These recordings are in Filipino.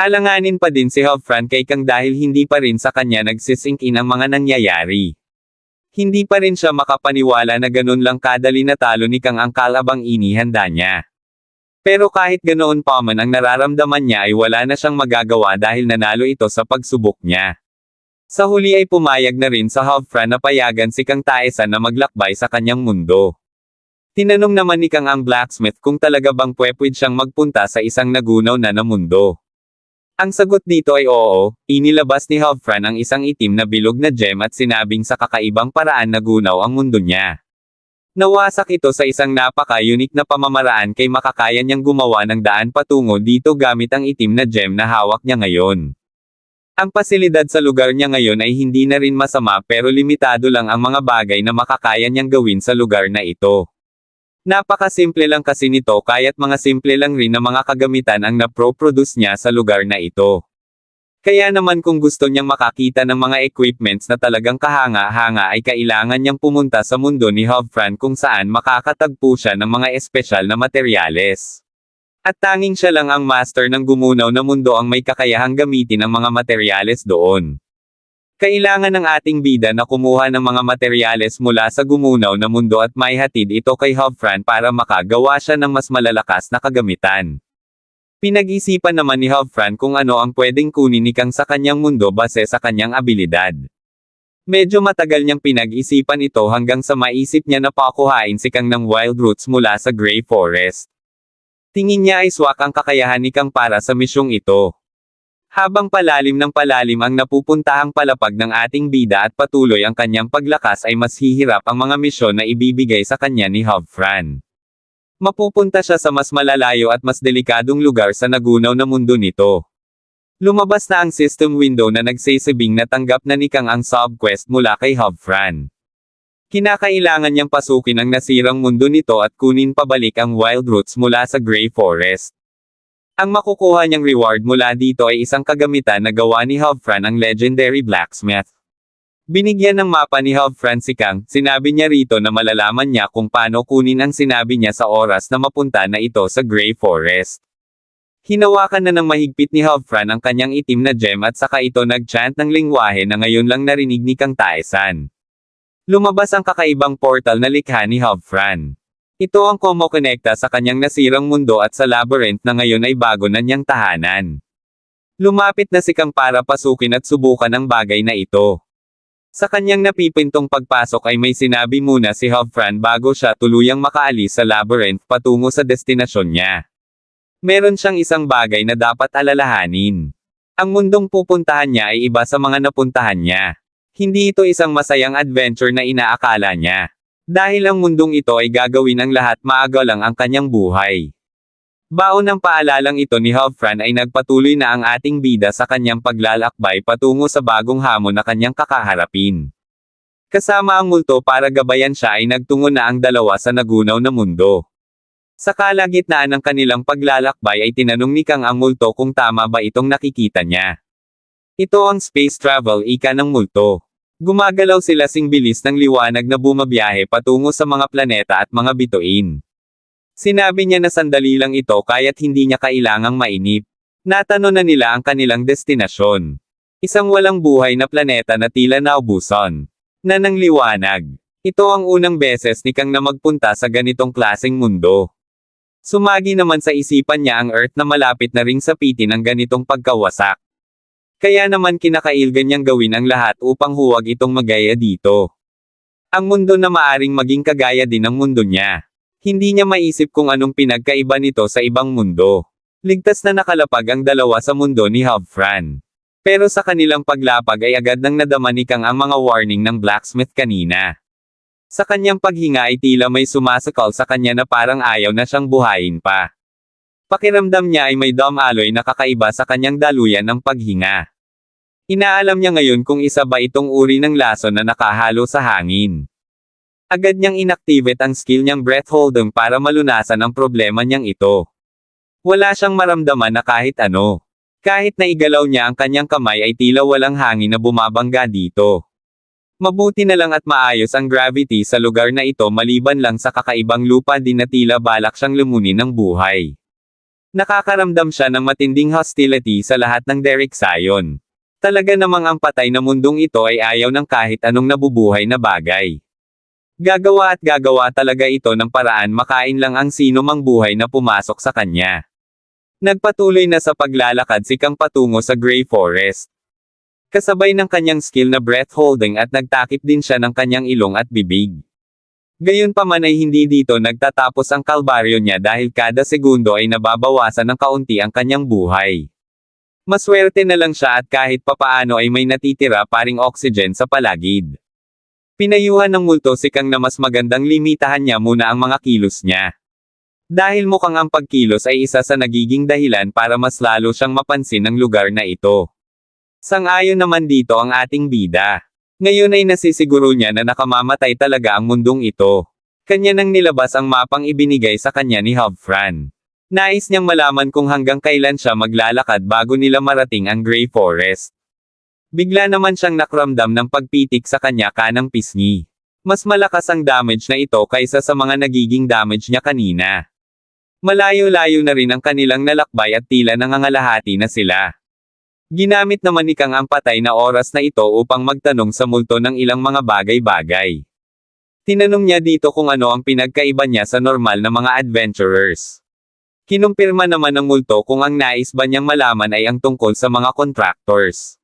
Alanganin pa din si Hofran kay Kang dahil hindi pa rin sa kanya nagsisink in ang mga nangyayari. Hindi pa rin siya makapaniwala na ganun lang kadali natalo ni Kang ang kalabang inihanda niya. Pero kahit ganoon pa man ang nararamdaman niya ay wala na siyang magagawa dahil nanalo ito sa pagsubok niya. Sa huli ay pumayag na rin sa Hofran na payagan si Kang Taesan na maglakbay sa kanyang mundo. Tinanong naman ni Kang ang blacksmith kung talaga bang pwepwid siyang magpunta sa isang nagunaw na na mundo. Ang sagot dito ay oo, inilabas ni Hofran ang isang itim na bilog na gem at sinabing sa kakaibang paraan nagunaw ang mundo niya. Nawasak ito sa isang napaka-unique na pamamaraan kay makakaya niyang gumawa ng daan patungo dito gamit ang itim na gem na hawak niya ngayon. Ang pasilidad sa lugar niya ngayon ay hindi na rin masama pero limitado lang ang mga bagay na makakaya niyang gawin sa lugar na ito. Napakasimple lang kasi nito kaya't mga simple lang rin na mga kagamitan ang napro-produce niya sa lugar na ito. Kaya naman kung gusto niyang makakita ng mga equipments na talagang kahanga-hanga ay kailangan niyang pumunta sa mundo ni Hovfran kung saan makakatagpo siya ng mga espesyal na materyales. At tanging siya lang ang master ng gumunaw na mundo ang may kakayahang gamitin ang mga materyales doon. Kailangan ng ating bida na kumuha ng mga materyales mula sa gumunaw na mundo at may hatid ito kay Hovfran para makagawa siya ng mas malalakas na kagamitan. Pinag-isipan naman ni Hovfran kung ano ang pwedeng kunin ni Kang sa kanyang mundo base sa kanyang abilidad. Medyo matagal niyang pinag-isipan ito hanggang sa maisip niya na pakuhain si Kang ng wild roots mula sa Grey Forest. Tingin niya ay swak ang kakayahan ni Kang para sa misyong ito. Habang palalim ng palalim ang napupuntahang palapag ng ating bida at patuloy ang kanyang paglakas ay mas hihirap ang mga misyon na ibibigay sa kanya ni Hovfran. Mapupunta siya sa mas malalayo at mas delikadong lugar sa nagunaw na mundo nito. Lumabas na ang system window na nagsasabing na tanggap na ni Kang ang subquest mula kay Hovfran. Kinakailangan niyang pasukin ang nasirang mundo nito at kunin pabalik ang wild roots mula sa Grey Forest. Ang makukuha niyang reward mula dito ay isang kagamitan na gawa ni Hovfran ang legendary blacksmith. Binigyan ng mapa ni Hovfran si Kang, sinabi niya rito na malalaman niya kung paano kunin ang sinabi niya sa oras na mapunta na ito sa Grey Forest. Hinawakan na ng mahigpit ni Hovfran ang kanyang itim na gem at saka ito nag-chant ng lingwahe na ngayon lang narinig ni Kang Taesan. Lumabas ang kakaibang portal na likha ni Hovfran. Ito ang kumokonekta sa kanyang nasirang mundo at sa labyrinth na ngayon ay bago na niyang tahanan. Lumapit na si Kang para pasukin at subukan ang bagay na ito. Sa kanyang napipintong pagpasok ay may sinabi muna si Hovfran bago siya tuluyang makaalis sa labyrinth patungo sa destinasyon niya. Meron siyang isang bagay na dapat alalahanin. Ang mundong pupuntahan niya ay iba sa mga napuntahan niya. Hindi ito isang masayang adventure na inaakala niya. Dahil ang mundong ito ay gagawin ang lahat maaga lang ang kanyang buhay. Baon ng paalalang ito ni Hovfran ay nagpatuloy na ang ating bida sa kanyang paglalakbay patungo sa bagong hamon na kanyang kakaharapin. Kasama ang multo para gabayan siya ay nagtungo na ang dalawa sa nagunaw na mundo. Sa kalagitnaan ng kanilang paglalakbay ay tinanong ni Kang ang multo kung tama ba itong nakikita niya. Ito ang space travel ika ng multo. Gumagalaw sila sing bilis ng liwanag na bumabiyahe patungo sa mga planeta at mga bituin. Sinabi niya na sandali lang ito kaya't hindi niya kailangang mainip. Natano na nila ang kanilang destinasyon. Isang walang buhay na planeta na tila naubusan. Na ng liwanag. Ito ang unang beses ni Kang na magpunta sa ganitong klaseng mundo. Sumagi naman sa isipan niya ang Earth na malapit na ring sapitin ang ganitong pagkawasak. Kaya naman kinakailgan niyang gawin ang lahat upang huwag itong magaya dito. Ang mundo na maaring maging kagaya din ng mundo niya. Hindi niya maisip kung anong pinagkaiba nito sa ibang mundo. Ligtas na nakalapag ang dalawa sa mundo ni Hovfran. Pero sa kanilang paglapag ay agad nang nadama ni Kang ang mga warning ng blacksmith kanina. Sa kanyang paghinga ay tila may sumasakal sa kanya na parang ayaw na siyang buhayin pa. Pakiramdam niya ay may dumaloy na kakaiba sa kanyang daluyan ng paghinga. Inaalam niya ngayon kung isa ba itong uri ng lason na nakahalo sa hangin. Agad niyang inactivate ang skill niyang breath holding para malunasan ang problema niyang ito. Wala siyang maramdaman na kahit ano. Kahit na igalaw niya ang kanyang kamay ay tila walang hangin na bumabangga dito. Mabuti na lang at maayos ang gravity sa lugar na ito maliban lang sa kakaibang lupa din na tila balak siyang lumunin ng buhay. Nakakaramdam siya ng matinding hostility sa lahat ng Derek Sion. Talaga namang ang patay na mundong ito ay ayaw ng kahit anong nabubuhay na bagay. Gagawa at gagawa talaga ito ng paraan makain lang ang sino mang buhay na pumasok sa kanya. Nagpatuloy na sa paglalakad si Kang patungo sa Grey Forest. Kasabay ng kanyang skill na breath holding at nagtakip din siya ng kanyang ilong at bibig. Gayunpaman ay hindi dito nagtatapos ang kalbaryo niya dahil kada segundo ay nababawasan ng kaunti ang kanyang buhay. Maswerte na lang siya at kahit papaano ay may natitira paring oxygen sa palagid. Pinayuhan ng multo si Kang na mas magandang limitahan niya muna ang mga kilos niya. Dahil mukhang ang pagkilos ay isa sa nagiging dahilan para mas lalo siyang mapansin ng lugar na ito. Sang-ayon naman dito ang ating bida. Ngayon ay nasisiguro niya na nakamamatay talaga ang mundong ito. Kanya nang nilabas ang mapang ibinigay sa kanya ni Hubfran. Nais niyang malaman kung hanggang kailan siya maglalakad bago nila marating ang Grey Forest. Bigla naman siyang nakramdam ng pagpitik sa kanya kanang pisngi. Mas malakas ang damage na ito kaysa sa mga nagiging damage niya kanina. Malayo-layo na rin ang kanilang nalakbay at tila nangangalahati na sila. Ginamit naman ni Kang ang patay na oras na ito upang magtanong sa multo ng ilang mga bagay-bagay. Tinanong niya dito kung ano ang pinagkaiba niya sa normal na mga adventurers. Kinumpirma naman ng multo kung ang nais ba niyang malaman ay ang tungkol sa mga contractors.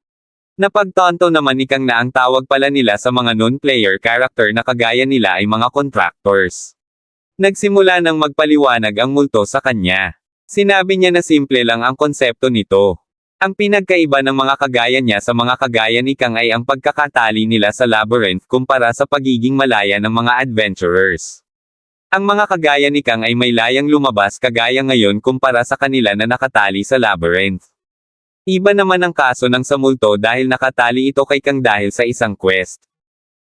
Napagtanto naman ni Kang na ang tawag pala nila sa mga non-player character na kagaya nila ay mga contractors. Nagsimula nang magpaliwanag ang multo sa kanya. Sinabi niya na simple lang ang konsepto nito. Ang pinagkaiba ng mga kagaya niya sa mga kagaya ni Kang ay ang pagkakatali nila sa labyrinth kumpara sa pagiging malaya ng mga adventurers. Ang mga kagaya ni Kang ay may layang lumabas kagaya ngayon kumpara sa kanila na nakatali sa labyrinth. Iba naman ang kaso ng samulto dahil nakatali ito kay Kang dahil sa isang quest.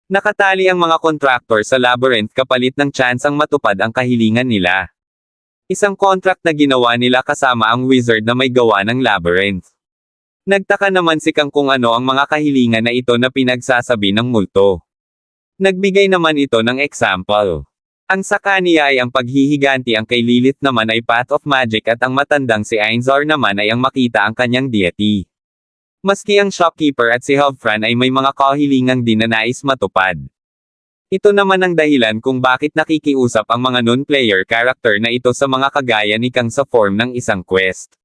Nakatali ang mga contractor sa labyrinth kapalit ng tsansang matupad ang kahilingan nila. Isang contract na ginawa nila kasama ang wizard na may gawa ng labyrinth. Nagtaka naman si Kang kung ano ang mga kahilingan na ito na pinagsasabi ng multo. Nagbigay naman ito ng example. Ang sa kaniya ay ang paghihiganti ang kay Lilith naman ay Path of Magic at ang matandang si Ainzar naman ay ang makita ang kanyang deity. Maski ang shopkeeper at si Hubfran ay may mga kahilingang din na nais matupad. Ito naman ang dahilan kung bakit nakikiusap ang mga non-player character na ito sa mga kagaya ni Kang sa form ng isang quest.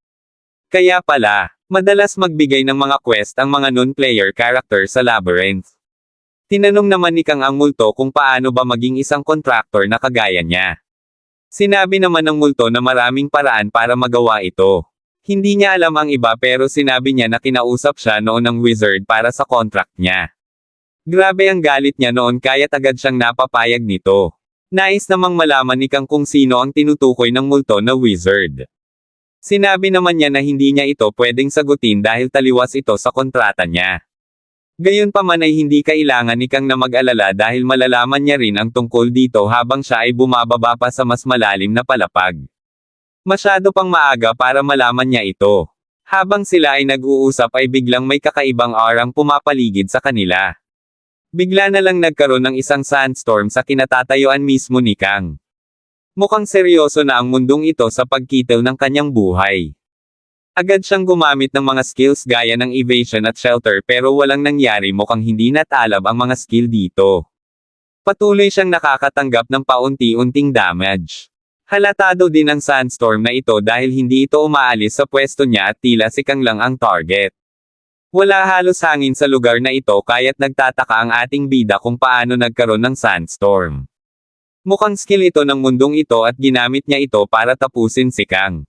Kaya pala, madalas magbigay ng mga quest ang mga non-player character sa labyrinth. Tinanong naman ni Kang ang multo kung paano ba maging isang contractor na kagaya niya. Sinabi naman ng multo na maraming paraan para magawa ito. Hindi niya alam ang iba pero sinabi niya na kinausap siya noon ng wizard para sa contract niya. Grabe ang galit niya noon kaya't agad siyang napapayag nito. Nais namang malaman ni Kang kung sino ang tinutukoy ng multo na wizard. Sinabi naman niya na hindi niya ito pwedeng sagutin dahil taliwas ito sa kontrata niya. Gayunpaman ay hindi kailangan ni Kang na mag-alala dahil malalaman niya rin ang tungkol dito habang siya ay bumababa pa sa mas malalim na palapag. Masyado pang maaga para malaman niya ito. Habang sila ay nag-uusap ay biglang may kakaibang arang pumapaligid sa kanila. Bigla na lang nagkaroon ng isang sandstorm sa kinatatayuan mismo ni Kang. Mukhang seryoso na ang mundong ito sa pagkitaw ng kanyang buhay. Agad siyang gumamit ng mga skills gaya ng evasion at shelter pero walang nangyari mukhang hindi natalab ang mga skill dito. Patuloy siyang nakakatanggap ng paunti-unting damage. Halatado din ang sandstorm na ito dahil hindi ito umaalis sa pwesto niya at tila si Kang lang ang target. Wala halos hangin sa lugar na ito kaya't nagtataka ang ating bida kung paano nagkaroon ng sandstorm. Mukhang skill ito ng mundong ito at ginamit niya ito para tapusin si Kang.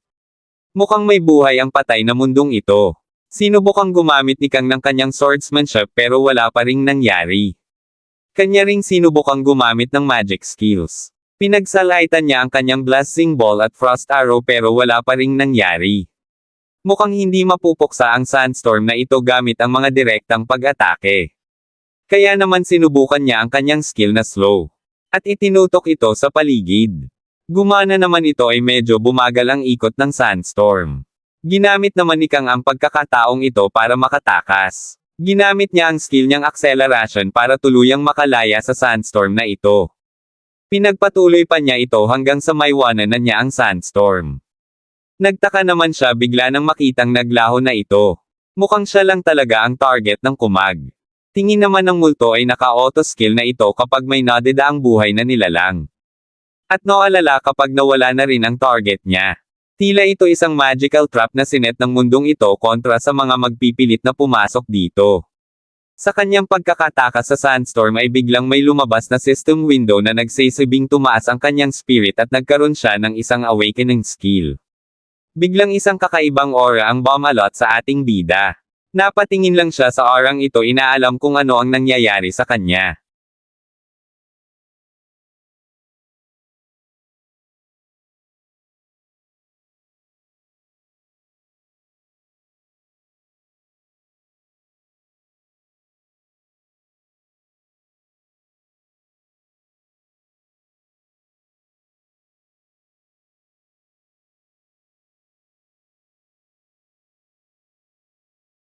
Mukhang may buhay ang patay na mundong ito. Sinubukang gumamit ni Kang ng kanyang swordsmanship pero wala pa ring nangyari. Kanya ring sinubukang gumamit ng magic skills. Pinagsalaitan niya ang kanyang blessing ball at frost arrow pero wala pa ring nangyari. Mukhang hindi mapupuksa ang sandstorm na ito gamit ang mga direktang pag-atake. Kaya naman sinubukan niya ang kanyang skill na slow. At itinutok ito sa paligid. Gumana naman ito ay medyo bumagal ang ikot ng sandstorm. Ginamit naman ni Kang ang pagkakataong ito para makatakas. Ginamit niya ang skill niyang acceleration para tuluyang makalaya sa sandstorm na ito. Pinagpatuloy pa niya ito hanggang sa maiwanan na niya ang sandstorm. Nagtaka naman siya bigla nang makitang naglaho na ito. Mukhang siya lang talaga ang target ng kumag. Tingin naman ng multo ay naka-auto skill na ito kapag may nadeda ang buhay na nilalang. At noalala kapag nawala na rin ang target niya. Tila ito isang magical trap na sinet ng mundong ito kontra sa mga magpipilit na pumasok dito. Sa kanyang pagkakatakas sa sandstorm ay biglang may lumabas na system window na nagsisibing tumaas ang kanyang spirit at nagkaroon siya ng isang awakening skill. Biglang isang kakaibang aura ang bumalot sa ating bida. Napatingin lang siya sa aurang ito inaalam kung ano ang nangyayari sa kanya.